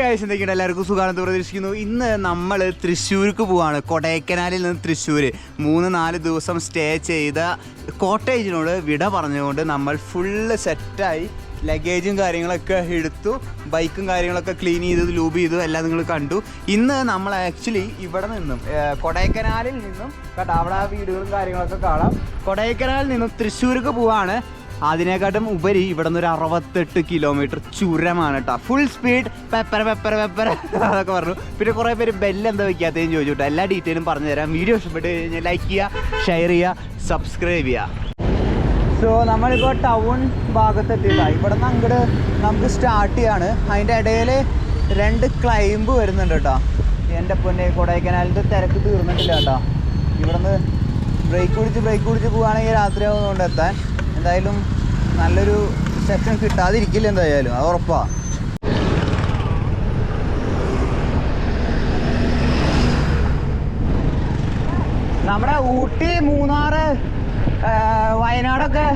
എന്തൊക്കെയുണ്ട്? എല്ലാവർക്കും സുഖാണെന്ന് പ്രതീക്ഷിക്കുന്നു. ഇന്ന് നമ്മൾ തൃശ്ശൂർക്ക് പോവാണ്. കൊടൈക്കനാലിൽ നിന്ന് തൃശ്ശൂർ മൂന്ന് നാല് ദിവസം സ്റ്റേ ചെയ്ത കോട്ടേജിനോട് വിട പറഞ്ഞുകൊണ്ട് നമ്മൾ ഫുള്ള് സെറ്റായി ലഗേജും കാര്യങ്ങളൊക്കെ എടുത്തു. ബൈക്കും കാര്യങ്ങളൊക്കെ ക്ലീൻ ചെയ്തു ലൂബ് ചെയ്തു എല്ലാം നിങ്ങൾ കണ്ടു. ഇന്ന് നമ്മൾ ആക്ച്വലി ഇവിടെ നിന്നും കൊടൈക്കനാലിൽ നിന്നും കേട്ടോ അവിടെ വീടുകളും കാര്യങ്ങളൊക്കെ കാണാം. കൊടൈക്കനാലിൽ നിന്നും തൃശ്ശൂർക്ക് പോവാണ്. അതിനെക്കാട്ടും ഉപരി ഇവിടെ നിന്ന് ഒരു അറുപത്തെട്ട് കിലോമീറ്റർ ചുരമാണ് കേട്ടോ ഫുൾ സ്പീഡ് പെപ്പര പെപ്പര പെപ്പര അതൊക്കെ പറഞ്ഞു. പിന്നെ കുറേ പേര് ബെല്ല് എന്താ വെക്കാത്തതെന്ന് ചോദിച്ചു കേട്ടോ എല്ലാ ഡീറ്റെയിലും പറഞ്ഞു തരാം. വീഡിയോ ഇഷ്ടപ്പെട്ട് കഴിഞ്ഞാൽ ലൈക്ക് ചെയ്യുക ഷെയർ ചെയ്യുക സബ്സ്ക്രൈബ് ചെയ്യുക സോ നമ്മളിപ്പോൾ ടൗൺ ഭാഗത്തെത്തിയതാണ് ഇവിടെ നിന്ന് അങ്ങോട്ട് നമുക്ക് സ്റ്റാർട്ട് ചെയ്യാണ്. അതിന്റെ ഇടയിൽ രണ്ട് ക്ലൈംബ് വരുന്നുണ്ട് കേട്ടോ എന്റെ പൊന്നെ കൊടൈക്കനാലിന്റെ തിരക്ക് തീർന്നിട്ടില്ല കേട്ടോ ഇവിടെ നിന്ന് ബ്രേക്ക് പിടിച്ച് ബ്രേക്ക് പിടിച്ച് പോവുകയാണെങ്കിൽ രാത്രിയാവുന്നതുകൊണ്ട് എത്താൻ. എന്തായാലും നല്ലൊരു സെക്ഷൻ കിട്ടാതിരിക്കില്ല എന്തായാലും അത് ഉറപ്പാണ് നമ്മുടെ ഊട്ടി മൂന്നാറ് വയനാടൊക്കെ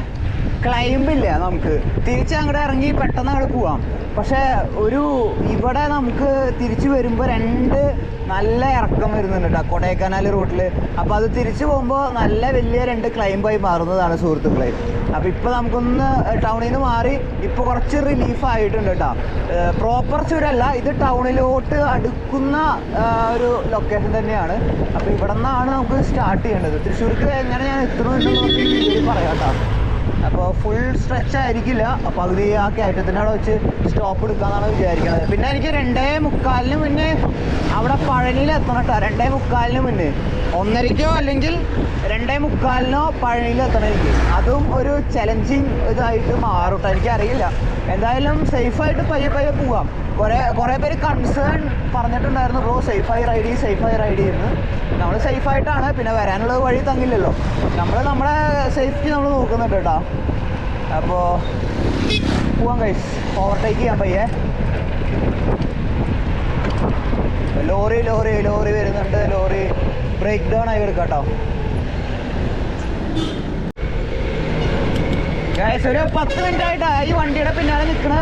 ക്ലൈംബ് ഇല്ല നമുക്ക്. തിരിച്ച് അങ്ങോട്ട് ഇറങ്ങി പെട്ടെന്ന് അങ്ങോട്ട് പോവാം. പക്ഷെ ഒരു ഇവിടെ നമുക്ക് തിരിച്ചു വരുമ്പോൾ രണ്ട് നല്ല ഇറക്കം വരുന്നുണ്ട് കൊടൈക്കനാൽ റൂട്ടിൽ അപ്പോൾ അത് തിരിച്ചു പോകുമ്പോൾ നല്ല വലിയ രണ്ട് ക്ലൈംബായി മാറുന്നതാണ് സുഹൃത്തുക്കളെ. അപ്പോൾ ഇപ്പോൾ നമുക്കൊന്ന് ടൗണിൽ നിന്ന് മാറി ഇപ്പോൾ കുറച്ച് റിലീഫ് ആയിട്ടുണ്ട് കേട്ടോ പ്രോപ്പർ ചുരല്ല ഇത് ടൗണിലോട്ട് അടുക്കുന്ന ഒരു ലൊക്കേഷൻ തന്നെയാണ്. അപ്പോൾ ഇവിടെ നിന്നാണ് നമുക്ക് സ്റ്റാർട്ട് ചെയ്യേണ്ടത്. തൃശ്ശൂർക്ക് എങ്ങനെ ഞാൻ എത്തണമെന്നുള്ളത് പറയാം കേട്ടോ അപ്പോൾ ഫുൾ സ്ട്രെച്ച് ആയിരിക്കില്ല. പകുതി ആ കയറ്റത്തിന്റെ അവിടെ വെച്ച് സ്റ്റോപ്പ് എടുക്കാന്നാണ് വിചാരിക്കുന്നത്. പിന്നെ എനിക്ക് രണ്ടേ മുക്കാലിന് മുന്നേ അവിടെ പഴനിയിൽ എത്തണം കേട്ടോ. രണ്ടേ മുക്കാലിന് മുന്നേ. ഒന്നരയ്ക്കോ അല്ലെങ്കിൽ രണ്ടേ മുക്കാലിനോ പഴനിയിൽ എത്തണമെങ്കിൽ. അതും ഒരു ചലഞ്ചിങ് ഇതായിട്ട് മാറും. എനിക്ക് അറിയില്ല എന്തായാലും സേഫായിട്ട് പയ്യെ പയ്യെ പോവാം. കുറേ കുറേ പേര് കൺസേൺ പറഞ്ഞിട്ടുണ്ടായിരുന്നു ബ്രോ സേഫായി റൈഡ് ചെയ്യും സേഫായി റൈഡ് ചെയ്യുന്നു നമ്മൾ സേഫായിട്ടാണ് പിന്നെ വരാനുള്ള വഴി തങ്ങില്ലല്ലോ നമ്മൾ നമ്മുടെ സേഫ്റ്റി നമ്മൾ നോക്കുന്നുണ്ട് കേട്ടോ. അപ്പോൾ പോവാം കൈസ് ഓവർടേക്ക് ചെയ്യാം പയ്യെ. ലോറി ലോറി ലോറി വരുന്നുണ്ട്. ലോറി. ബ്രേക്ക് ഡൗൺ ആയി എടുക്കാം കേട്ടോ. ഒരു പത്ത് മിനിറ്റ് ആയിട്ടാ ഈ വണ്ടിയുടെ പിന്നാലെ നിൽക്കണ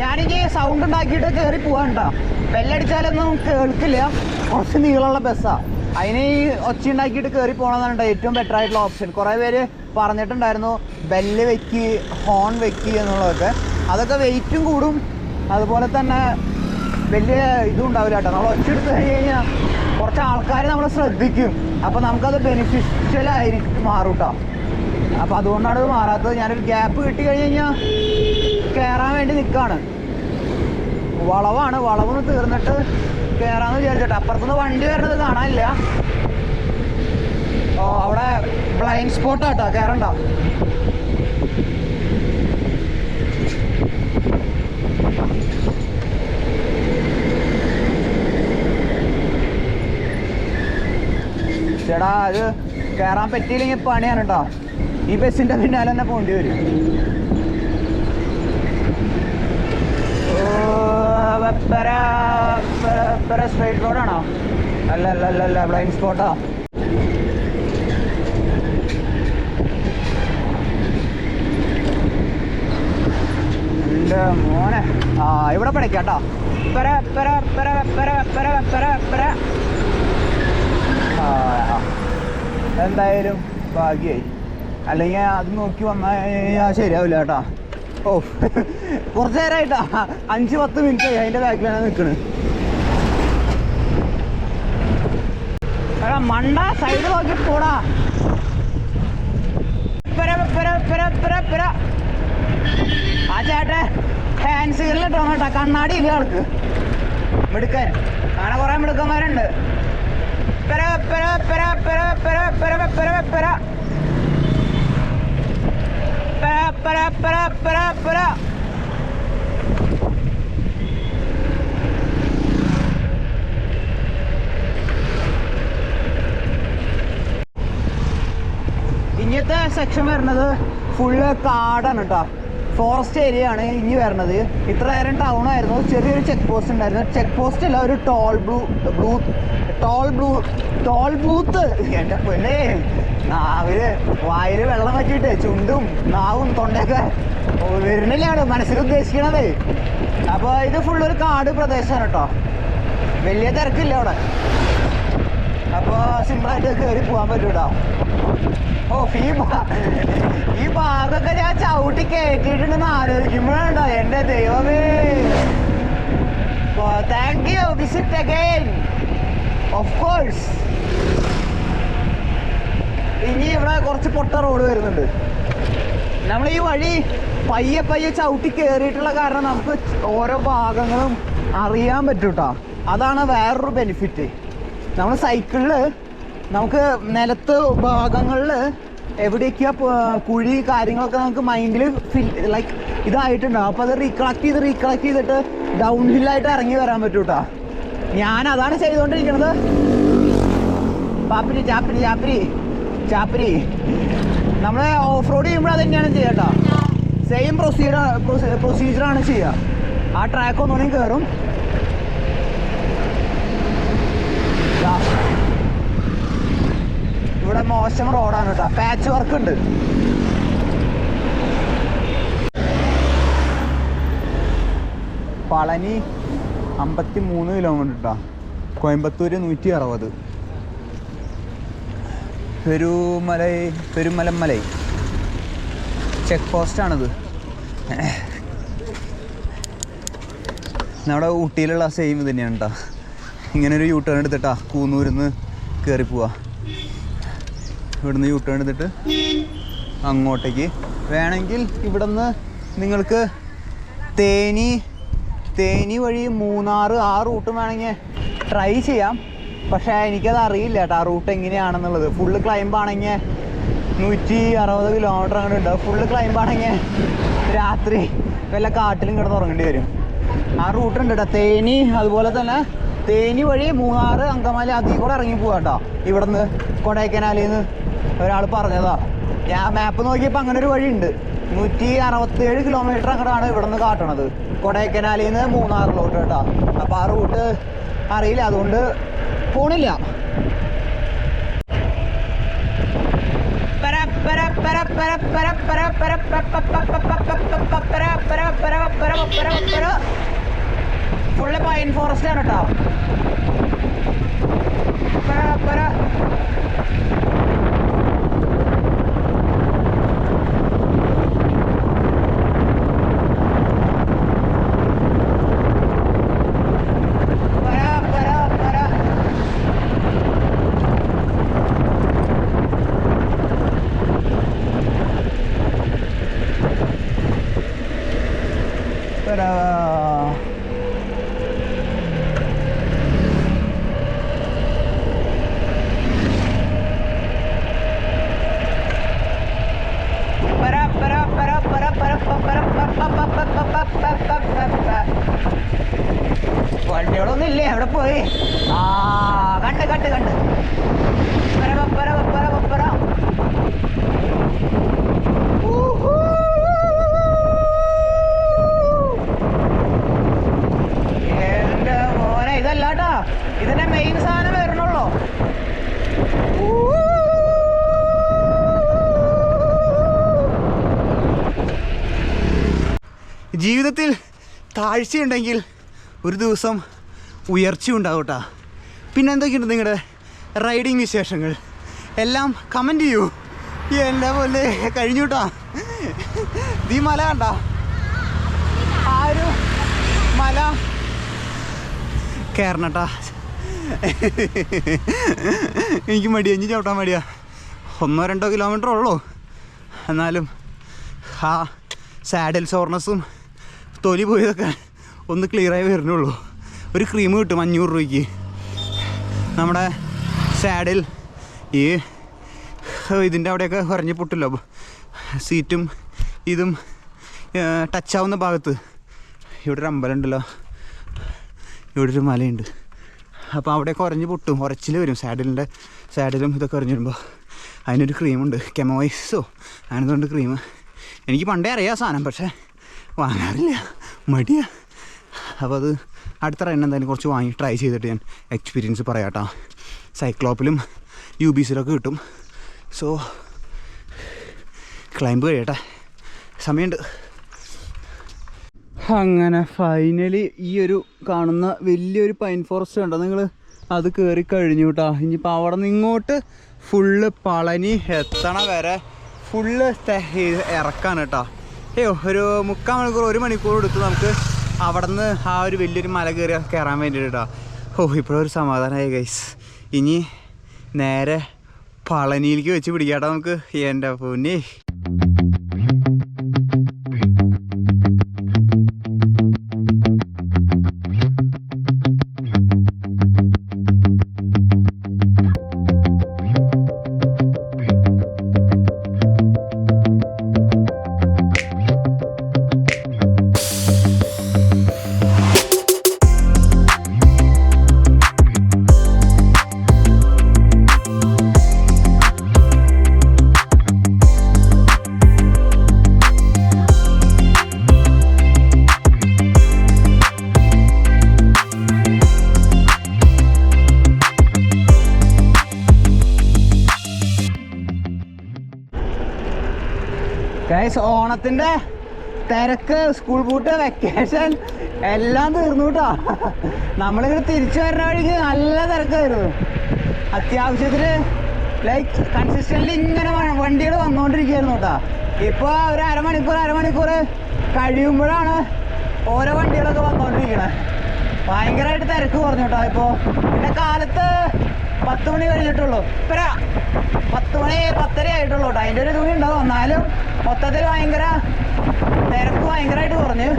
ഞാനിനി സൗണ്ട് ഉണ്ടാക്കിയിട്ട് കയറി പോവാണ്ടാ ബെല്ലടിച്ചാലൊന്നും കേൾക്കില്ല. കുറച്ച് നീളമുള്ള ബസ്സാ അതിന് ഈ ഒച്ച ഉണ്ടാക്കിയിട്ട് കയറി പോകണമെന്നാണ് ഏറ്റവും ബെറ്റർ ആയിട്ടുള്ള ഓപ്ഷൻ കുറേ പേര് പറഞ്ഞിട്ടുണ്ടായിരുന്നു ബെല്ല് വെക്ക് ഹോൺ വെക്ക് എന്നുള്ളതൊക്കെ. അതൊക്കെ വെയിറ്റും കൂടും. അതുപോലെ തന്നെ വലിയ ഇതും ഉണ്ടാവില്ല കേട്ടോ നമ്മൾ ഒച്ച എടുത്ത് കഴിഞ്ഞ് കഴിഞ്ഞാൽ കുറച്ച് ആൾക്കാർ നമ്മളെ ശ്രദ്ധിക്കും. അപ്പോൾ നമുക്കത് ബെനിഫിഷ്യൽ ആയിരിക്കും മാറും കേട്ടോ അപ്പൊ അതുകൊണ്ടാണ് ഇത് മാറാത്തത്. ഞാനൊരു ഗ്യാപ്പ് കിട്ടി കഴിഞ്ഞ് കഴിഞ്ഞാൽ കയറാൻ വേണ്ടി നിൽക്കാണ് വളവാണ്. വളവൊന്ന് തീർന്നിട്ട് കയറാന്ന് വിചാരിച്ചിട്ട്. അപ്പുറത്തുനിന്ന് വണ്ടി വരുന്നത് കാണാനില്ല. ഓ അവിടെ ബ്ലൈൻഡ് സ്പോട്ടാട്ടോ കയറണ്ട ചേടാ അത് കയറാൻ പറ്റിയില്ലെങ്കിൽ പണിയാണ് കേട്ടോ ഈ ബസ്സിന്റെ പിന്നാലെ തന്നെ പോണ്ടി വരും. സ്ട്രൈറ്റ് റോഡാണോ അല്ല അല്ല അല്ല അല്ല ബ്ലൈൻഡ് സ്പോട്ടാ മോനെ. ആ ഇവിടെ പണിക്കാട്ടോ കേട്ടോ പെര പെര പെര പെര പെര പെര ആ. എന്തായാലും ഭാഗ്യായി. അല്ലെങ്കിൽ അത് നോക്കി വന്നാൽ ശരിയാവില്ല കേട്ടാ. ഓ കുറച്ച് നേരമായിട്ടാ അഞ്ച് പത്ത് മിനിറ്റ് ആയി അതിന്റെ ബാക്കിലാണ് നിൽക്കുന്നത് മണ്ട സൈഡ് നോക്കി പോടാ. ആ ചേട്ടൻ ഹാൻഡ് സീറിലിട്ടോ കേട്ടോ. കണ്ണാടി ഇല്ല ആൾക്ക്. മിടുക്കൻ. അങ്ങനെ കുറേ മിടുക്കന്മാരുണ്ട്. Espera, espera, espera, espera, espera, espera, espera, espera. Espera, espera, espera, espera, espera. ഇങ്ങനത്തെ സെക്ഷൻ വരുന്നത് ഫുള്ള് കാടാണ് കേട്ടോ ഫോറസ്റ്റ് ഏരിയ ആണ് ഇനി വരണത്. ഇത്ര നേരം ടൗൺ ആയിരുന്നു. ചെറിയൊരു ചെക്ക് പോസ്റ്റ് ഉണ്ടായിരുന്നു. ചെക്ക് പോസ്റ്റ് അല്ല ഒരു toll blue blue toll blue toll booth എന്റെ പൊന്നെ നാവിൽ വായിൽ വെള്ളം വച്ചിട്ട് ചുണ്ടും നാവും തൊണ്ടയൊക്കെ വരുന്നില്ലാണ്. മനസ്സിൽ ഉദ്ദേശിക്കണത്. അപ്പോൾ ഇത് ഫുള്ളൊരു കാട് പ്രദേശമാണ് കേട്ടോ. വലിയ തിരക്കില്ല അവിടെ. അപ്പോൾ സിമ്പിളായിട്ട് കയറി പോകാൻ പറ്റൂട്ടോ. ഓ ഈ ഈ ഭാഗമൊക്കെ ഞാൻ ചവിട്ടി കയറ്റിയിട്ടുണ്ടെന്ന് ആലോചിക്കുമ്പോഴുണ്ടോ എന്റെ ദൈവമേ. Thank you visit again of course ഇനി ഇവിടെ കുറച്ച് പൊട്ട റോഡ് വരുന്നുണ്ട്. നമ്മൾ ഈ വഴി പയ്യെ പയ്യെ ചവിട്ടി കയറിയിട്ടുള്ള കാരണം നമുക്ക് ഓരോ ഭാഗങ്ങളും അറിയാൻ പറ്റൂട്ടോ. അതാണ് വേറൊരു ബെനിഫിറ്റ് നമ്മൾ സൈക്കിളിൽ നമുക്ക് നിലത്ത് ഭാഗങ്ങളിൽ എവിടെയൊക്കെയാ കുഴി കാര്യങ്ങളൊക്കെ നമുക്ക് മൈൻഡിൽ ഫിൽ ലൈക്ക് ഇതായിട്ടുണ്ടാവും അപ്പോൾ അത് റീകളക്ട് ചെയ്ത് റീകളക്ട് ചെയ്തിട്ട് ഡൗൺ ഹില്ലായിട്ട് ഇറങ്ങി വരാൻ പറ്റൂ കേട്ടോ ഞാൻ അതാണ് ചെയ്തുകൊണ്ടിരിക്കുന്നത് പാപ്പിരി ചാപ്പിരി ചാപ്പിരി. ചാപ്പിരി. നമ്മൾ ഓഫ് റോഡ് ചെയ്യുമ്പോൾ അത് തന്നെയാണ് ചെയ്യുക കേട്ടോ. സെയിം പ്രൊസീജർ പ്രൊസീജിയറാണ് ചെയ്യുക. ആ ട്രാക്ക് ഒന്നുകൂടി കയറും ദാ. ഇവിടെ മോശം റോഡാണ് കേട്ടോ. പാച്ച് വർക്ക് ഉണ്ട്. പളനി അമ്പത്തി മൂന്ന് കിലോമീറ്റർ കേട്ടോ കോയമ്പത്തൂർ നൂറ്റി അറുപത് പെരുമലൈ പെരുമലമലൈ ചെക്ക് പോസ്റ്റ് പോസ്റ്റാണിത് നമ്മുടെ ഊട്ടിയിലുള്ള സെയിം തന്നെയാണ് കേട്ടോ ഇങ്ങനൊരു ഒരു യൂ ടേൺ എടുത്തിട്ടാ കൂന്നൂരിൽ നിന്ന് കയറി പോവാ. ഇവിടുന്ന് യൂ ടേൺ എടുത്തിട്ട് അങ്ങോട്ടേക്ക്. വേണമെങ്കിൽ ഇവിടുന്ന് നിങ്ങൾക്ക് തേനി തേനി വഴി മൂന്നാറ് ആ റൂട്ട് വേണമെങ്കിൽ ട്രൈ ചെയ്യാം. പക്ഷേ എനിക്കത് അറിയില്ല കേട്ടോ ആ റൂട്ട് എങ്ങനെയാണെന്നുള്ളത്. ഫുള്ള് ക്ലൈമ്പാണെങ്കിൽ നൂറ്റി അറുപത് കിലോമീറ്റർ അങ്ങനെ ഉണ്ട്. ഫുള്ള് ക്ലൈമ്പാണെങ്കിൽ രാത്രി വല്ല കാട്ടിലും കിടന്ന് ഉറങ്ങേണ്ടി വരും. ആ റൂട്ട് ഉണ്ട് കേട്ടോ. തേനി അതുപോലെ തന്നെ തേനി വഴി മൂന്നാറ് അങ്കമാലി അതിൽ കൂടെ ഇറങ്ങി പോവാം കേട്ടോ. ഇവിടുന്ന് കൊടൈക്കനാലിൽ നിന്ന് ഒരാൾ പറഞ്ഞതാ ഞാൻ മാപ്പ് നോക്കിയപ്പോൾ അങ്ങനെ ഒരു വഴിയുണ്ട് നൂറ്റി അറുപത്തേഴ് കിലോമീറ്റർ അങ്ങോട്ടാണ് ഇവിടുന്ന് കാട്ടണത് കൊടൈക്കനാലിൽ നിന്ന് മൂന്നാറിലോട്ട് കേട്ടോ അപ്പോൾ ആ റൂട്ട് അറിയില്ല അതുകൊണ്ട് പോണില്ല ഫുള്ള് പൈൻ ഫോറസ്റ്റ് ആണ് കേട്ടോ ജീവിതത്തിൽ താഴ്ചയുണ്ടെങ്കിൽ ഒരു ദിവസം ഉയർച്ച ഉണ്ടാവും കേട്ടോ പിന്നെ എന്തൊക്കെയുണ്ട് നിങ്ങളുടെ റൈഡിങ് വിശേഷങ്ങൾ? എല്ലാം കമന്റ് ചെയ്യൂ. എല്ലാ പോലെ കഴിഞ്ഞു കേട്ടോ ഈ മല കണ്ട. ആ ഒരു മല കയറണട്ടാ എനിക്ക് മടിയാ. ഇനി ചവിട്ടാൻ മടിയാ. ഒന്നോ രണ്ടോ കിലോമീറ്റർ ഉള്ളൂ. എന്നാലും ആ സാഡിൽ സോർണസും തൊലി പോയതൊക്കെ ഒന്ന് ക്ലിയറായി വരുന്നുള്ളൂ. ഒരു ക്രീം കിട്ടും അഞ്ഞൂറ് രൂപയ്ക്ക്. നമ്മുടെ സാഡിൽ ഈ ഇതിന്റെ അവിടെയൊക്കെ കുറഞ്ഞ് പൊട്ടില്ലോ. സീറ്റും ഇതും ടച്ചാവുന്ന ഭാഗത്ത്. ഇവിടെ ഒരു അമ്പലം ഉണ്ടല്ലോ. ഇവിടെ ഒരു മലയുണ്ട്. അപ്പോൾ അവിടെ കുറഞ്ഞ് പൊട്ടും. ഉറച്ചിൽ വരും. സാഡിലിന്റെ സാഡിലും ഇതൊക്കെ കുറഞ്ഞ് വരുമ്പോൾ അതിനൊരു ക്രീമുണ്ട് കെമോയിസോ അങ്ങനത്തെ ക്രീം എനിക്ക് പണ്ടേ അറിയാം സാധനം. പക്ഷേ വാങ്ങാറില്ല. മടിയാ. അപ്പോൾ അത് അടുത്ത റൺ എന്തായാലും കുറച്ച് വാങ്ങി ട്രൈ ചെയ്തിട്ട് ഞാൻ എക്സ്പീരിയൻസ് പറയാട്ടോ. സൈക്ലോപ്പിലും യു ബി സിയിലൊക്കെ കിട്ടും. സോ ക്ലൈംബ് കഴിയട്ടെ. സമയമുണ്ട് അങ്ങനെ ഫൈനലി ഈ ഒരു കാണുന്ന വലിയൊരു പൈൻ ഫോറസ്റ്റ് ഉണ്ടോ നിങ്ങൾ അത് കയറി കഴിഞ്ഞു കേട്ടോ ഇനിയിപ്പോൾ അവിടെ നിന്ന് ഇങ്ങോട്ട് ഫുള്ള് പളനി എത്തണ വരെ ഫുള്ള് ഇറക്കാണ് കേട്ടോ ഏയോ ഒരു മുക്കാൽ മണിക്കൂർ ഒരു മണിക്കൂർ എടുത്ത് നമുക്ക് അവിടെ നിന്ന് ആ ഒരു വലിയൊരു മല കയറി കയറാൻ വേണ്ടിയിട്ട്. കേട്ടോ ഓ ഇപ്പോഴൊരു സമാധാനമായി ഗൈസ് ഇനി നേരെ പളനിയിലേക്ക് വെച്ച് പിടിക്കാട്ടോ നമുക്ക്. എന്റെ പൊന്നേ. ഗൈസ് ഓണത്തിന്റെ തിരക്ക് സ്കൂൾ പൂട്ട് വെക്കേഷൻ എല്ലാം തീർന്നു കേട്ടോ നമ്മളിങ്ങനെ തിരിച്ചു വരുന്ന വഴിക്ക് നല്ല തിരക്കായിരുന്നു. അത്യാവശ്യത്തിന് ലൈക്ക് കൺസിസ്റ്റന്റ് ഇങ്ങനെ വണ്ടികൾ വന്നുകൊണ്ടിരിക്കുകയായിരുന്നു കേട്ടോ ഇപ്പോൾ ഒരു അരമണിക്കൂർ അരമണിക്കൂർ കഴിയുമ്പോഴാണ് ഓരോ വണ്ടികളൊക്കെ വന്നുകൊണ്ടിരിക്കുന്നത് ഭയങ്കരമായിട്ട് തിരക്ക് കുറഞ്ഞു കേട്ടോ ഇപ്പോൾ പിന്നെ കാലത്ത് പത്ത് മണി കഴിഞ്ഞിട്ടുള്ളൂ. ഇപ്പര മണി പത്തര ആയിട്ടുള്ളൂ കേട്ടോ അതിന്റെ ഒരു തുണി ഉണ്ടാവും എന്നാലും മൊത്തത്തിൽ ഭയങ്കര തിരക്ക് ഭയങ്കരമായിട്ട് കുറഞ്ഞു.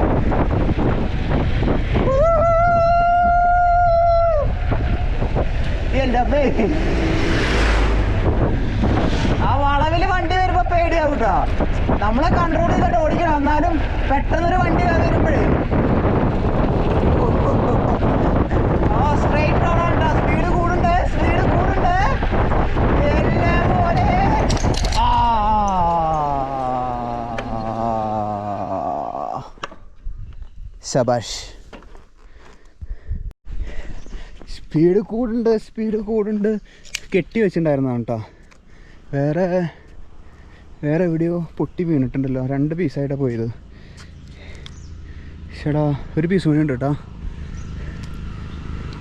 ആ വളവിൽ വണ്ടി വരുമ്പോ പേടിയാവും കേട്ടോ നമ്മളെ കൺട്രോൾ ചെയ്തിട്ട് ഓടിക്കണം. എന്നാലും പെട്ടെന്നൊരു വണ്ടി വരുമ്പോഴേ. ആ സ്ട്രൈറ്റ് ആണ് സ്പീഡ് കൂടുണ്ട് സ്പീഡ് കൂടുണ്ട് എല്ലാം പോലെ ആ ശബാഷ്. സ്പീഡ് കൂടുണ്ട് സ്പീഡ് കൂടുണ്ട്. കെട്ടി വെച്ചിട്ടുണ്ടായിരുന്നതാണ് കേട്ടോ. വേറെ വേറെ എവിടെയോ പൊട്ടി വീണിട്ടുണ്ടല്ലോ. രണ്ട് പീസായിട്ടാണ് പോയത്. ചേടാ ഒരു പീസ് കൂടി ഉണ്ട് കേട്ടോ.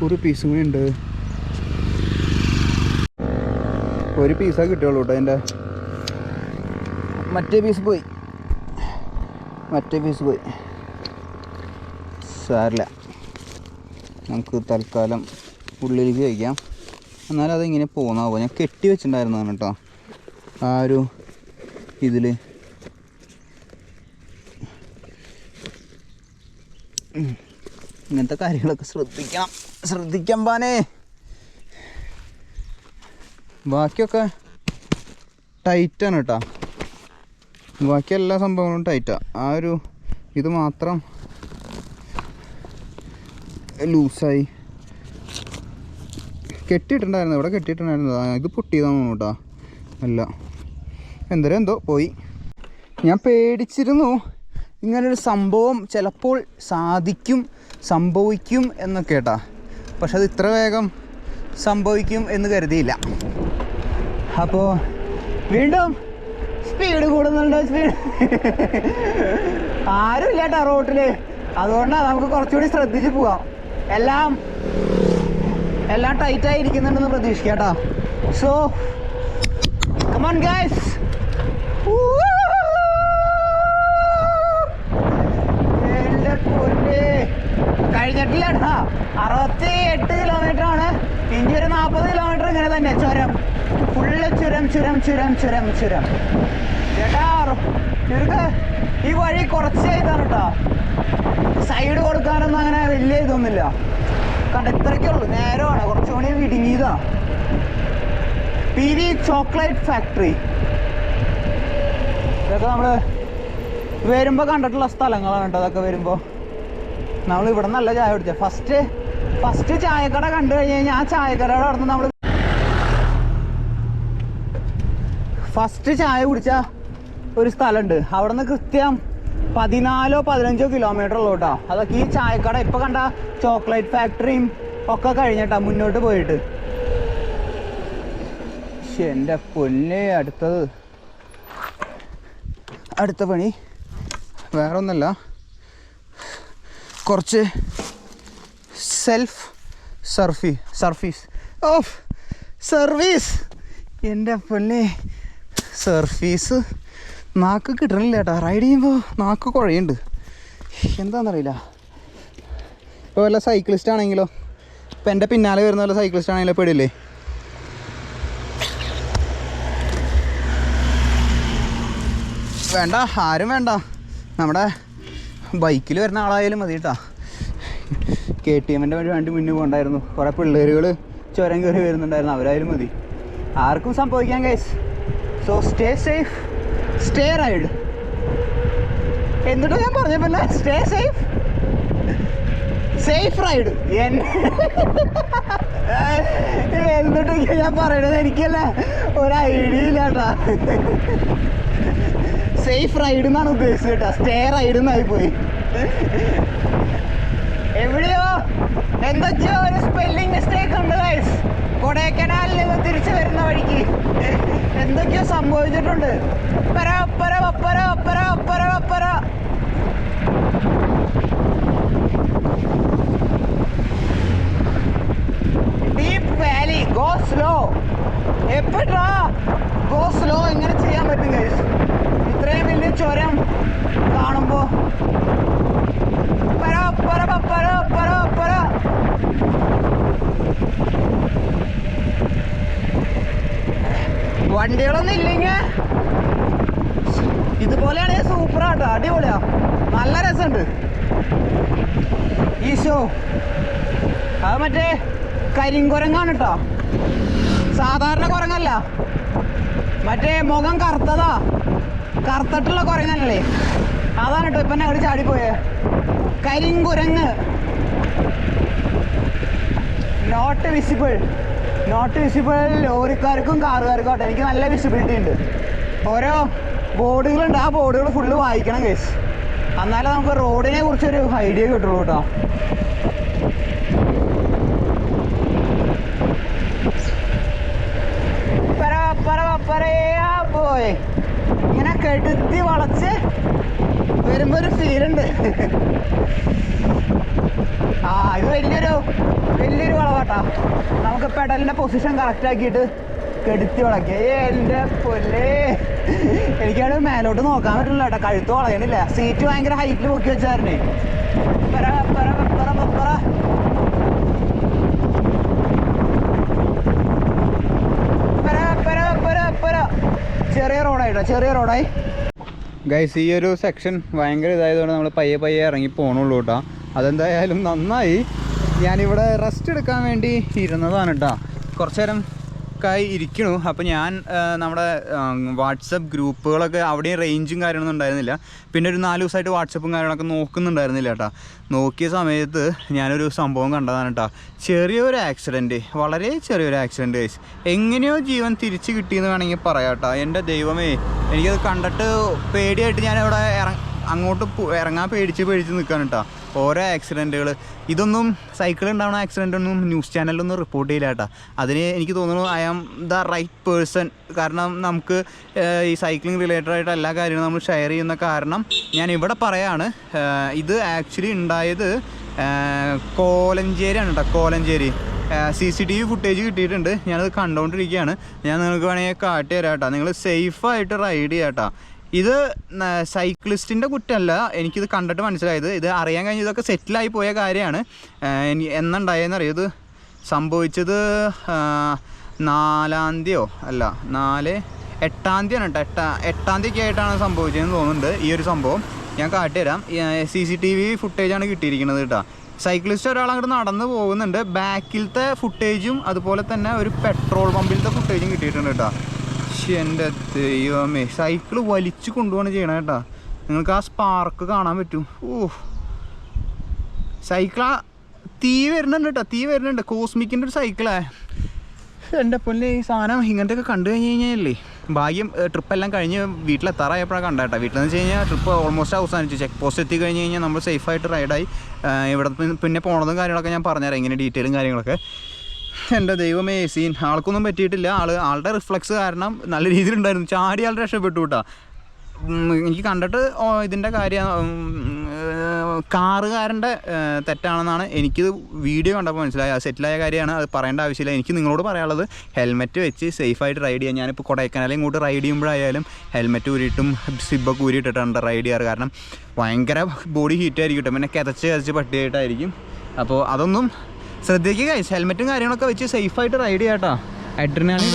ഒരു പീസ് കൂടി ഉണ്ട്. ഒരു പീസാ കിട്ടിയുള്ളൂ കേട്ടോ എന്റെ മറ്റേ പീസ് പോയി. മറ്റേ പീസ് പോയി. സാരില്ല. നമുക്ക് തൽക്കാലം ഉള്ളിലേക്ക് വയ്ക്കാം. എന്നാലും അതിങ്ങനെ പോകുന്നാവോ ഞാൻ കെട്ടി വെച്ചിട്ടുണ്ടായിരുന്നതാണ് കേട്ടോ. ആ ഒരു ഇതിൽ ഇങ്ങനത്തെ കാര്യങ്ങളൊക്കെ ശ്രദ്ധിക്കണം. ശ്രദ്ധിക്കാൻ പാനേ. ബാക്കിയൊക്കെ ടൈറ്റാണ് കേട്ടോ. ബാക്കി എല്ലാ സംഭവങ്ങളും ടൈറ്റാണ് ആ ഒരു ഇത് മാത്രം ലൂസായി കെട്ടിയിട്ടുണ്ടായിരുന്നു ഇവിടെ കെട്ടിയിട്ടുണ്ടായിരുന്നു. ഇത് പൊട്ടിയതാണ് കേട്ടോ അല്ല. എന്തോ എന്തോ പോയി. ഞാൻ പേടിച്ചിരുന്നു. ഇങ്ങനൊരു സംഭവം ചിലപ്പോൾ സാധിക്കും സംഭവിക്കും എന്നൊക്കെ കേട്ടാ പക്ഷെ അത് ഇത്ര വേഗം സംഭവിക്കും എന്ന് കരുതിയില്ല. അപ്പോൾ വീണ്ടും സ്പീഡ് കൂടുന്നുണ്ട് സ്പീഡ് ആരും ഇല്ല കേട്ടോ റോട്ടിൽ അതുകൊണ്ടാണ് നമുക്ക് കുറച്ചുകൂടി ശ്രദ്ധിച്ച് പോവാം. എല്ലാം എല്ലാം ടൈറ്റായി ഇരിക്കുന്നുണ്ടെന്ന് പ്രതീക്ഷിക്കാം കേട്ടോ. സോ കമോൺ ഗൈസ് കഴിഞ്ഞിട്ടില്ല അറുപത്തി എട്ട് കിലോമീറ്റർ ആണ്. ഇനി ഒരു നാൽപ്പത് കിലോമീറ്റർ ഇങ്ങനെ തന്നെ. ചുരം. ഫുള്ള് ചുരം ചുരം ചുരം ചുരം ചുരം. ചേട്ടാ ചുരുക്ക് ഈ വഴി കുറച്ചേ ഇതാണ് കേട്ടോ സൈഡ് കൊടുക്കാനൊന്നും അങ്ങനെ വലിയ ഇതൊന്നുമില്ല. കണ്ട ഇത്രയ്ക്കേ ഉള്ളൂ. നേരമാണ്. കുറച്ചുകൂടി ഇടുങ്ങിയതാ പി വി ചോക്ലേറ്റ് ഫാക്ടറി ഇതൊക്കെ നമ്മൾ വരുമ്പോൾ കണ്ടിട്ടുള്ള സ്ഥലങ്ങളാണ് കേട്ടോ അതൊക്കെ വരുമ്പോൾ നമ്മൾ ഇവിടെ നല്ല ചായ കുടിച്ച. ഫസ്റ്റ് ഫസ്റ്റ് ചായക്കട കണ്ടു കഴിഞ്ഞ് കഴിഞ്ഞാൽ ആ ചായക്കടയുടെ അവിടെ നമ്മൾ ഫസ്റ്റ് ചായ കുടിച്ച ഒരു സ്ഥലമുണ്ട്. അവിടെ നിന്ന് കൃത്യം പതിനാലോ പതിനഞ്ചോ കിലോമീറ്റർ ഉള്ളൂ അതൊക്കെ ഈ ചായക്കട ഇപ്പൊ കണ്ട ചോക്ലേറ്റ് ഫാക്ടറിയും ഒക്കെ കഴിഞ്ഞിട്ടാ മുന്നോട്ട് പോയിട്ട്. എന്റെ പൊന്നെ അടുത്തത്. അടുത്ത പണി. വേറൊന്നല്ല. കുറച്ച് സെൽഫ് സർഫി സർഫീസ് ഓഫ് സർവീസ് എന്റെ പൊന്നെ സർഫീസ് നാക്ക് കിട്ടണില്ല ചേട്ടാ റൈഡ് ചെയ്യുമ്പോൾ നാക്ക് കുഴയുണ്ട്. എന്താണെന്നറിയില്ല ഇപ്പോൾ വല്ല സൈക്ലിസ്റ്റ് ആണെങ്കിലോ? ഇപ്പം എന്റെ പിന്നാലെ വരുന്ന വല്ല സൈക്ലിസ്റ്റ് ആണെങ്കിലോ പെടില്ലേ വേണ്ട ആരും വേണ്ട. നമ്മുടെ ബൈക്കിൽ വരുന്ന ആളായാലും മതി കേട്ടാ കെ ടി എമ്മിന്റെ വണ്ടി മുന്നേ പോകണ്ടായിരുന്നു. കുറേ പിള്ളേരുകൾ ചുരം കയറി വരുന്നുണ്ടായിരുന്നു. അവരായാലും മതി. ആർക്കും സംഭവിക്കാം case so stay safe stay ride എന്നിട്ട് ഞാൻ പറഞ്ഞപ്പല്ല സ്റ്റേ സേഫ് സേഫ് റൈഡ് എന്നിട്ട് ഞാൻ പറയണത് എനിക്കല്ല. ഒരു ഐഡിയ ഇല്ല സേഫ് റൈഡ് എന്നാണ് ഉദ്ദേശിച്ചത് കേട്ടോ. സ്റ്റേ റൈഡ് എന്നായി പോയി. എവിടെയോ? എന്തൊക്കെയോ ഒരു സ്പെല്ലിംഗ് മിസ്റ്റേക്ക് ഉണ്ട് ഗൈസ് കൊടൈക്കനാലിൽ നിന്ന് തിരിച്ചു വരുന്ന വഴിക്ക്. എന്തൊക്കെയോ സംഭവിച്ചിട്ടുണ്ട്. പര ഒപ്പര ഒപ്പര ഒപ്പര ഒപ്പര ഒപ്പര ഡീപ് വാലി ഗോ സ്ലോ എപ്പോഴാ ഗോ സ്ലോ എങ്ങനെ ചെയ്യാൻ പറ്റും ഗൈസ് ഇത്രയും വലിയ ചുരം കാണുമ്പോ വണ്ടികളൊന്നും ഇല്ലെങ്കിൽ ഇതുപോലെയാണ് സൂപ്പർ ആട്ടോ അടിപൊളിയാ. നല്ല രസമുണ്ട് ഈശോ. അത് മറ്റേ കരിങ്കുരങ്ങാണ് കേട്ടോ സാധാരണ കുരങ്ങല്ല. മറ്റേ മുഖം കറുത്തതാ. കറുത്തിട്ടുള്ള കുരങ്ങനല്ലേ. അതാണ് കേട്ടോ ഇപ്പൊ ഞങ്ങൾ ചാടിപ്പോയെ. കരിങ്കുരങ്ങ്. നോട്ട് വിസിബിൾ നോട്ട് വിസിബിൾ ലോറിക്കാർക്കും കാറുകാർക്കും ആട്ടെ. എനിക്ക് നല്ല വിസിബിലിറ്റി ഉണ്ട്. ഓരോ ബോർഡുകളുണ്ട്. ആ ബോർഡുകൾ ഫുള്ള് വായിക്കണം കേസ് എന്നാലേ നമുക്ക് റോഡിനെ കുറിച്ചൊരു ഐഡിയ കിട്ടുള്ളൂ കേട്ടോ. ഇങ്ങനെ കെടുത്തി വളച്ച് വരുമ്പോ ഒരു ഫീലുണ്ട് ആ ഇത് വലിയൊരു വലിയൊരു വളവാട്ടാ. നമുക്ക് പെടലിന്റെ പൊസിഷൻ കറക്റ്റ് ആക്കിയിട്ട് കെടുത്തി വളക്കുക ഏ എന്റെ പൊല്ലേ എനിക്കത് മേലോട്ട് നോക്കാൻ പറ്റില്ല കേട്ടോ. കഴുത്ത് വളയണില്ല. സീറ്റ് ഭയങ്കര ഹൈറ്റിൽ പൊക്കി വെച്ചായിരുന്നേ ചെറിയ റോഡായിട്ടോ ചെറിയ റോഡായി ഗൈസ് ഈ ഒരു സെക്ഷൻ ഭയങ്കര ഇതായതുകൊണ്ട് നമ്മൾ പയ്യെ പയ്യെ ഇറങ്ങി പോകണുള്ളൂ കേട്ടോ. അതെന്തായാലും നന്നായി. ഞാനിവിടെ റെസ്റ്റ് എടുക്കാൻ വേണ്ടി ഇരുന്നതാണ് കേട്ടോ. കുറച്ചു നേരം കായി ഇരിക്കണു. അപ്പോൾ ഞാൻ നമ്മുടെ വാട്സപ്പ് ഗ്രൂപ്പുകളൊക്കെ അവിടെയും റേഞ്ചും കാര്യങ്ങളൊന്നും ഉണ്ടായിരുന്നില്ല. പിന്നെ ഒരു നാല് ദിവസമായിട്ട് വാട്സപ്പും കാര്യങ്ങളൊക്കെ നോക്കുന്നുണ്ടായിരുന്നില്ല കേട്ടോ നോക്കിയ സമയത്ത് ഞാനൊരു സംഭവം കണ്ടതാണ് കേട്ടോ ചെറിയൊരു ആക്സിഡന്റ് വളരെ ചെറിയൊരു ആക്സിഡന്റ് കേസ് എങ്ങനെയോ ജീവൻ തിരിച്ച് കിട്ടിയെന്ന് വേണമെങ്കിൽ പറയാം കേട്ടോ എന്റെ ദൈവമേ എനിക്കത് കണ്ടിട്ട് പേടിയായിട്ട് ഞാൻ ഇവിടെ ഇറ അങ്ങോട്ട് ഇറങ്ങാൻ പേടിച്ച് പേടിച്ച് നിൽക്കാൻ കേട്ടോ ഓരോ ആക്സിഡന്റുകൾ ഇതൊന്നും സൈക്കിൾ ഉണ്ടാവുന്ന ആക്സിഡന്റ് ഒന്നും ന്യൂസ് ചാനലൊന്നും റിപ്പോർട്ട് ചെയ്യില്ല കേട്ടോ. അതിന് എനിക്ക് തോന്നുന്നു I am the right person കാരണം നമുക്ക് ഈ സൈക്ലിംഗ് റിലേറ്റഡ് ആയിട്ട് എല്ലാ കാര്യങ്ങളും നമ്മൾ ഷെയർ ചെയ്യുന്ന കാരണം ഞാൻ ഇവിടെ പറയാണ് ഇത് ആക്ച്വലി ഉണ്ടായത് കോലഞ്ചേരി കോലഞ്ചേരിയാണ് കേട്ടോ Kolenchery. C C T V footage കിട്ടിയിട്ടുണ്ട്. ഞാനത് കണ്ടുകൊണ്ടിരിക്കുകയാണ് ഞാൻ നിങ്ങൾക്ക് വേണമെങ്കിൽ കാട്ടി തരാം കേട്ടോ. നിങ്ങൾ സേഫായിട്ട് റൈഡ് ചെയ്യാം കേട്ടോ. ഇത് സൈക്ലിസ്റ്റിന്റെ കുറ്റമല്ല. എനിക്കിത് കണ്ടിട്ട് മനസ്സിലായത്. ഇത് അറിയാൻ കഴിഞ്ഞ ഇതൊക്കെ സെറ്റിലായി പോയ കാര്യമാണ്. എന്നുണ്ടായെന്ന് അറിയാം ഇത് സംഭവിച്ചത് നാലാം തീയതിയോ? അല്ല നാല് എട്ടാം തീയതിയാണ് കേട്ടോ. എട്ടാ എട്ടാം തീയതി ആയിട്ടാണ് സംഭവിച്ചതെന്ന് തോന്നുന്നുണ്ട് ഈ ഒരു സംഭവം. ഞാൻ കാട്ടിത്തരാം സി സി ടി വി ഫുട്ടേജാണ് കിട്ടിയിരിക്കുന്നത് കേട്ടോ. സൈക്ലിസ്റ്റ് ഒരാൾ അങ്ങോട്ട് നടന്ന് പോകുന്നുണ്ട്. ബാക്കിലത്തെ ഫുട്ടേജും അതുപോലെ തന്നെ ഒരു പെട്രോൾ പമ്പിലത്തെ ഫുട്ടേജും കിട്ടിയിട്ടുണ്ട് കേട്ടോ. എന്റെ ദൈവമേ. സൈക്കിൾ വലിച്ചു കൊണ്ടുപോകണം ചെയ്യണം കേട്ടാ. നിങ്ങൾക്ക് ആ സ്പാർക്ക് കാണാൻ പറ്റും. ഓ സൈക്കിൾ ആ തീ വരുന്നുണ്ട് കേട്ടോ. തീ വരുന്നുണ്ട്. കോസ്മിക്കിന്റെ ഒരു സൈക്കിളേ എന്റെ പൊന്നെ ഈ സാധനം ഇങ്ങനത്തെ ഒക്കെ കണ്ടു കഴിഞ്ഞ് കഴിഞ്ഞാലേ ഭാഗ്യം ട്രിപ്പ് എല്ലാം കഴിഞ്ഞ് വീട്ടിലെത്താറായപ്പോഴാണ് കണ്ടേട്ടാ വീട്ടിലെന്ന് വെച്ച് കഴിഞ്ഞാൽ ട്രിപ്പ് ഓൾമോസ്റ്റ് അവസാനിച്ചു. ചെക്ക് പോസ്റ്റ് എത്തി കഴിഞ്ഞ് കഴിഞ്ഞാൽ നമ്മൾ സേഫായിട്ട് റൈഡായി ഇവിടെ പിന്നെ പോണതും കാര്യങ്ങളൊക്കെ ഞാൻ പറഞ്ഞുതരാം. ഇങ്ങനെ ഡീറ്റെയിലും കാര്യങ്ങളൊക്കെ. എന്റെ ദൈവമേ സീൻ. ആൾക്കൊന്നും പറ്റിയിട്ടില്ല. ആൾ ആളുടെ റിഫ്ലക്സ് കാരണം നല്ല രീതിയിലുണ്ടായിരുന്നു ചാടി ആൾ രക്ഷപ്പെട്ടു കേട്ടോ എനിക്ക് കണ്ടിട്ട് ഇതിന്റെ കാര്യം കാറുകാരന്റെ തെറ്റാണെന്നാണ് എനിക്ക് വീഡിയോ കണ്ടപ്പോൾ മനസ്സിലായി അത് സെറ്റിലായ കാര്യമാണ്. അത് പറയേണ്ട ആവശ്യമില്ല. എനിക്ക് നിങ്ങളോട് പറയാനുള്ളത് ഹെൽമെറ്റ് വെച്ച് സേഫായിട്ട് റൈഡ് ചെയ്യാൻ ഞാനിപ്പോൾ കൊടൈക്കനാലിൽ ഇങ്ങോട്ട് റൈഡ് ചെയ്യുമ്പോഴായാലും ഹെൽമെറ്റ് ഊരിയിട്ടും സിബൊക്കെ ഊരിയിട്ടിട്ടുണ്ട് റൈഡ് ചെയ്യാറ്. കാരണം ഭയങ്കര ബോഡി ഹീറ്റായിരിക്കും കേട്ടോ പിന്നെ കിതച്ച് കിതച്ച് പട്ടിയായിട്ടായിരിക്കും. അപ്പോൾ അതൊന്നും ശ്രദ്ധിക്കുക ഹെൽമെറ്റും കാര്യങ്ങളൊക്കെ വെച്ച് സേഫായിട്ട് റൈഡ് ചെയ്യാട്ടോ കേട്ടോ അഡ്രിനാലിൻ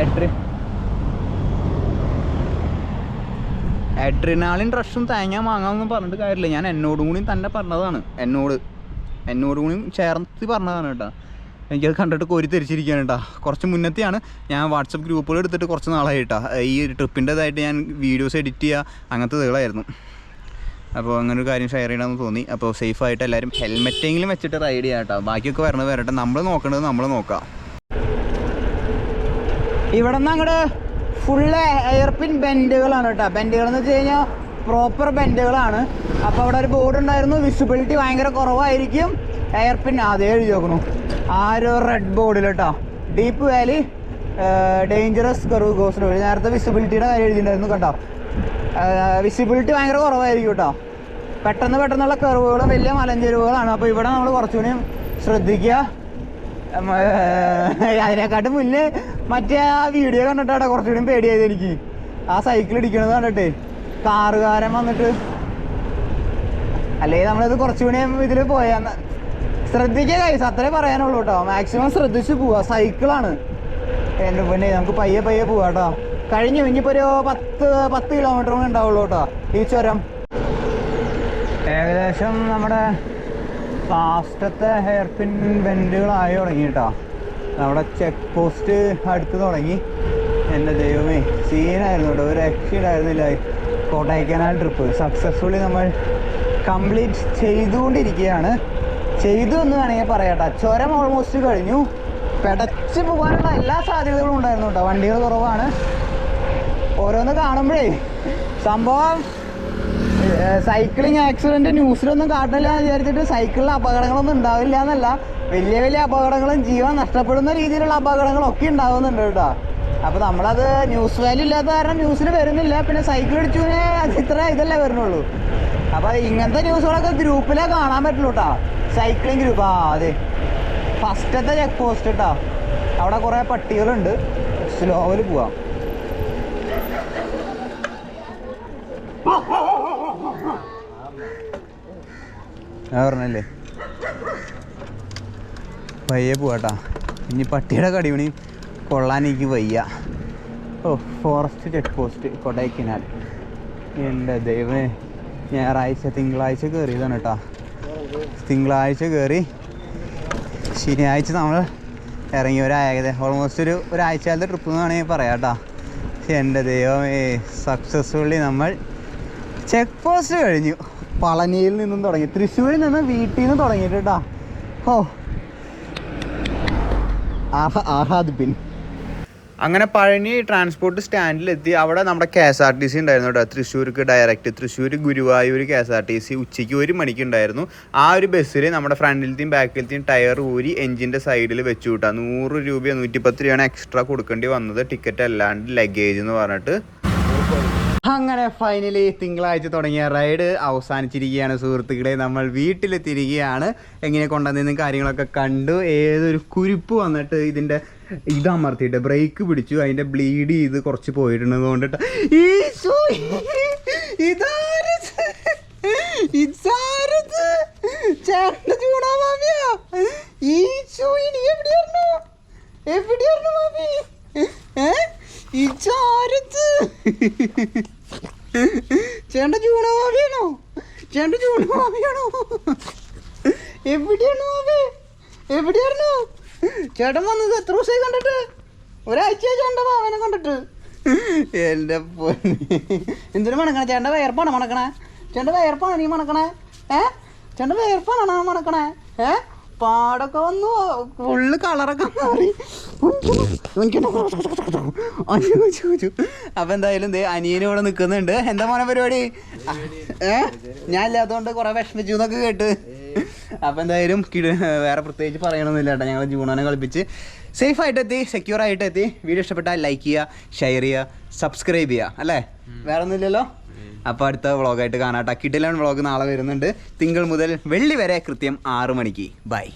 അഡ്രി അഡ്രിനാളിൻ റഷും തേങ്ങ വാങ്ങാമെന്നും പറഞ്ഞിട്ട് കാര്യമില്ല. ഞാൻ എന്നോടും കൂടി തന്നെ പറഞ്ഞതാണ്. എന്നോട് എന്നോടും കൂടി ചേർത്ത് പറഞ്ഞതാണ് കേട്ടോ. എനിക്കത് കണ്ടിട്ട് കോരി തിരിച്ചിരിക്കുകയാണ് കുറച്ച് മുന്നത്തെയാണ് ഞാൻ വാട്സപ്പ് ഗ്രൂപ്പുകൾ എടുത്തിട്ട് കുറച്ച് നാളായി കേട്ടോ ഈ ട്രിപ്പിന്റെതായിട്ട് ഞാൻ വീഡിയോസ് എഡിറ്റ് ചെയ്യുക അങ്ങനത്തെ ഇതുകളായിരുന്നു. അപ്പോൾ അങ്ങനെ ഒരു കാര്യം ഷെയർ ചെയ്യണമെന്ന് തോന്നി. അപ്പോൾ സേഫായിട്ട് എല്ലാവരും ഹെൽമെറ്റെങ്കിലും വെച്ചിട്ട് റൈഡ് ചെയ്യാം കേട്ടോ. ബാക്കിയൊക്കെ വരണത് വരട്ടെ. നമ്മൾ നോക്കേണ്ടത് നമ്മൾ നോക്കാം. ഇവിടെ നിന്ന് അങ്ങോട്ട് ഫുള്ള് എയർപിൻ ബെൻഡുകളാണ് കേട്ടോ. ബെൻഡുകൾ എന്ന് വെച്ച് കഴിഞ്ഞാൽ പ്രോപ്പർ ബെൻഡുകളാണ് അപ്പോൾ അവിടെ ഒരു ബോർഡ് ഉണ്ടായിരുന്നു. വിസിബിലിറ്റി ഭയങ്കര കുറവായിരിക്കും. എയർപിൻ അതേ എഴുതി നോക്കണു ആരോ റെഡ് ബോർഡിൽ കേട്ടോ deep valley dangerous curve ghost വഴി നേരത്തെ വിസിബിലിറ്റിയുടെ കാര്യം എഴുതിയിട്ടുണ്ടായിരുന്നു കേട്ടോ. വിസിബിലിറ്റി ഭയങ്കര കുറവായിരിക്കും കേട്ടോ പെട്ടെന്ന് പെട്ടെന്നുള്ള കർവുകളും വലിയ മലഞ്ചെരുവുകളാണ്. അപ്പോൾ ഇവിടെ നമ്മൾ കുറച്ചുകൂടി ശ്രദ്ധിക്കുക അതിനെക്കാട്ടും മുന്നേ മറ്റേ ആ വീഡിയോ കണ്ടിട്ടാണ് കുറച്ചുകൂടി പേടിയായത് എനിക്ക്. ആ സൈക്കിൾ ഇടിക്കണത് കണ്ടിട്ട്. കാറുകാരൻ വന്നിട്ട്. അല്ലെങ്കിൽ നമ്മളിത് കുറച്ചുകൂടി ഇതിൽ പോയാ ശ്രദ്ധിക്കുക കൈസ് അത്രേ പറയാനുള്ളൂ കേട്ടോ. മാക്സിമം ശ്രദ്ധിച്ച് പോവാ. സൈക്കിളാണ് എന്റെ പിന്നെ നമുക്ക് പയ്യെ പയ്യെ പോവാ കേട്ടോ. കഴിഞ്ഞു. ഇനിയിപ്പോൾ ഒരു പത്ത് പത്ത് കിലോമീറ്റർ ഉണ്ടാവുള്ളൂ കേട്ടോ. ഈ ചുരം. ഏകദേശം നമ്മുടെ ലാസ്റ്റത്തെ ഹെയർ പിൻ ബെൻഡുകളായി തുടങ്ങി കേട്ടോ. നമ്മുടെ ചെക്ക് പോസ്റ്റ് അടുത്ത് തുടങ്ങി. എന്റെ ദൈവമേ സീനായിരുന്നു കേട്ടോ. ഒരു രക്ഷയിലായിരുന്നില്ല കോട്ടയക്കനാൽ ട്രിപ്പ് സക്സസ്ഫുള്ളി നമ്മൾ കംപ്ലീറ്റ് ചെയ്തുകൊണ്ടിരിക്കുകയാണ്. ചെയ്തു എന്ന് വേണമെങ്കിൽ പറയാം കേട്ടോ ചുരം ഓൾമോസ്റ്റ് കഴിഞ്ഞു. പെടച്ച് പോകാനുള്ള എല്ലാ സാധ്യതകളും ഉണ്ടായിരുന്നു കേട്ടോ. വണ്ടികൾ കുറവാണ്. ഓരോന്ന് കാണുമ്പോഴേ സംഭവം സൈക്ലിംഗ് ആക്സിഡന്റ് ന്യൂസിലൊന്നും കാട്ടില്ല എന്ന് വിചാരിച്ചിട്ട് സൈക്കിളിൽ അപകടങ്ങളൊന്നും ഉണ്ടാവില്ല എന്നല്ല. വലിയ വലിയ അപകടങ്ങളും ജീവൻ നഷ്ടപ്പെടുന്ന രീതിയിലുള്ള അപകടങ്ങളൊക്കെ ഉണ്ടാവുന്നുണ്ട് കേട്ടോ. അപ്പൊ നമ്മളത് ന്യൂസ് വാല്യൂ ഇല്ലാത്ത കാരണം ന്യൂസിൽ വരുന്നില്ല. പിന്നെ സൈക്കിൾ അടിച്ചു ഇത്ര ഇതല്ലേ വരുന്നുള്ളൂ. അപ്പൊ ഇങ്ങനത്തെ ന്യൂസുകളൊക്കെ ഗ്രൂപ്പിലേ കാണാൻ പറ്റുള്ളൂ കേട്ടോ സൈക്ലിംഗ് ഗ്രൂപ്പ് ആ അതെ. ഫസ്റ്റത്തെ ചെക്ക് പോസ്റ്റ് കേട്ടോ അവിടെ കുറേ പട്ടികളുണ്ട്. സ്ലോവിൽ പോവാം. ഞാൻ പറഞ്ഞല്ലേ? പയ്യെ പോവാട്ടാ ഇനി പട്ടിയുടെ കടിമണി കൊള്ളാൻ എനിക്ക് വയ്യ. ഓ ഫോറസ്റ്റ് ചെക്ക് പോസ്റ്റ് കൊടൈക്കനാൽ. എന്റെ ദൈവമേ. ഞായറാഴ്ച തിങ്കളാഴ്ച കയറിയതാണ് കേട്ടോ. തിങ്കളാഴ്ച കയറി ശനിയാഴ്ച നമ്മൾ ഇറങ്ങി. ഒരു ഓൾമോസ്റ്റ് ഒരു ഒരാഴ്ചത്തെ ട്രിപ്പ് എന്ന് വേണമെങ്കിൽ പറയാം കേട്ടോ. എന്റെ ദൈവമേ സക്സസ്ഫുള്ളി നമ്മൾ ചെക്ക് പോസ്റ്റ് കഴിഞ്ഞു. പളനിയിൽ നിന്നും തുടങ്ങി. തൃശ്ശൂരിൽ നിന്ന് വീട്ടിൽ നിന്ന് തുടങ്ങിയിട്ട് കേട്ടോ. ഓ ആഹാ ആഹാദ് ആഹ്ലാദിപ്പിൻ അങ്ങനെ പഴനി ട്രാൻസ്പോർട്ട് സ്റ്റാൻഡിലെത്തി അവിടെ നമ്മുടെ K S R T C ഉണ്ടായിരുന്നു കേട്ടോ. തൃശ്ശൂർക്ക് direct Thrissur Guruvayur K S R T C ഉച്ചയ്ക്ക് ഒരു മണിക്ക് ഉണ്ടായിരുന്നു. ആ ഒരു ബസ്സിൽ നമ്മുടെ ഫ്രണ്ടിലത്തെയും ബാക്കിലത്തെയും ടയർ ഊരി എഞ്ചിന്റെ സൈഡിൽ വെച്ചു വിട്ടാ നൂറ് രൂപയോ നൂറ്റിപ്പത്ത് രൂപയാണ് എക്സ്ട്രാ കൊടുക്കേണ്ടി വന്നത്. ടിക്കറ്റ് അല്ലാണ്ട് ലഗേജ് എന്ന് പറഞ്ഞിട്ട്. അങ്ങനെ ഫൈനലി തിങ്കളാഴ്ച തുടങ്ങിയ റൈഡ് അവസാനിച്ചിരിക്കുകയാണ് സുഹൃത്തുക്കളെ. നമ്മൾ വീട്ടിലെത്തിയിരിക്കുകയാണ്. എങ്ങനെ കൊണ്ടുവന്നിരുന്ന കാര്യങ്ങളൊക്കെ കണ്ടു. ഏതൊരു കുരിപ്പ് വന്നിട്ട് ഇതിന്റെ ഇതമർത്തിയിട്ട് ബ്രേക്ക് പിടിച്ചു. അതിന്റെ ബ്ലീഡ് ചെയ്ത് കുറച്ച് പോയിരുന്നത് കൊണ്ടിട്ട്. ചേണ്ട? ചേട്ടന്റെ ചൂടാ മാമിയാ? എവിടെയാണോ എവിടെയായിരുന്നു ചേട്ടൻ വന്നത് എത്ര ദിവസമായി കണ്ടിട്ട്? ഒരാഴ്ച ചേട്ടന്റെ അവനെ കണ്ടിട്ട്. എന്റെ എന്തിനു മണക്കണേ? ചേട്ടന്റെ വയർപ്പാണ് മണക്കണേ? ചേട്ടന്റെ വയർപ്പാണ് നീ മണക്കണേ? ഏ? ചേട്ടന്റെ വയർപ്പാണോ മണക്കണേ? ഏ? പാടൊക്കെ വന്നു. ഫുള്ള് കളറൊക്കെ മാറി. അപ്പൊ എന്തായാലും അനിയനും ഇവിടെ നിൽക്കുന്നുണ്ട് എന്താ മോനെ പരിപാടി? ഏ? ഞാൻ ഇല്ലാത്തതുകൊണ്ട് കൊറേ വിഷമിച്ചു എന്നൊക്കെ കേട്ട്. അപ്പൊ എന്തായാലും കിട- വേറെ പ്രത്യേകിച്ച് പറയണമെന്നില്ല കേട്ടോ. ഞങ്ങൾ ജൂണോനെ കളിപ്പിച്ച് സേഫ് ആയിട്ട് എത്തി സെക്യൂർ ആയിട്ട് എത്തി വീഡിയോ ഇഷ്ടപ്പെട്ടാൽ ലൈക്ക് ചെയ്യുക ഷെയർ ചെയ്യുക സബ്സ്ക്രൈബ് ചെയ്യുക അല്ലേ? വേറെ ഒന്നുമില്ലല്ലോ അപ്പോൾ അടുത്ത വ്ളോഗായിട്ട് കാണാം കിഡിലൻ വ്ളോഗ് നാളെ വരുന്നുണ്ട്. തിങ്കൾ മുതൽ വെള്ളി വരെ കൃത്യം ആറു മണിക്ക്. ബൈ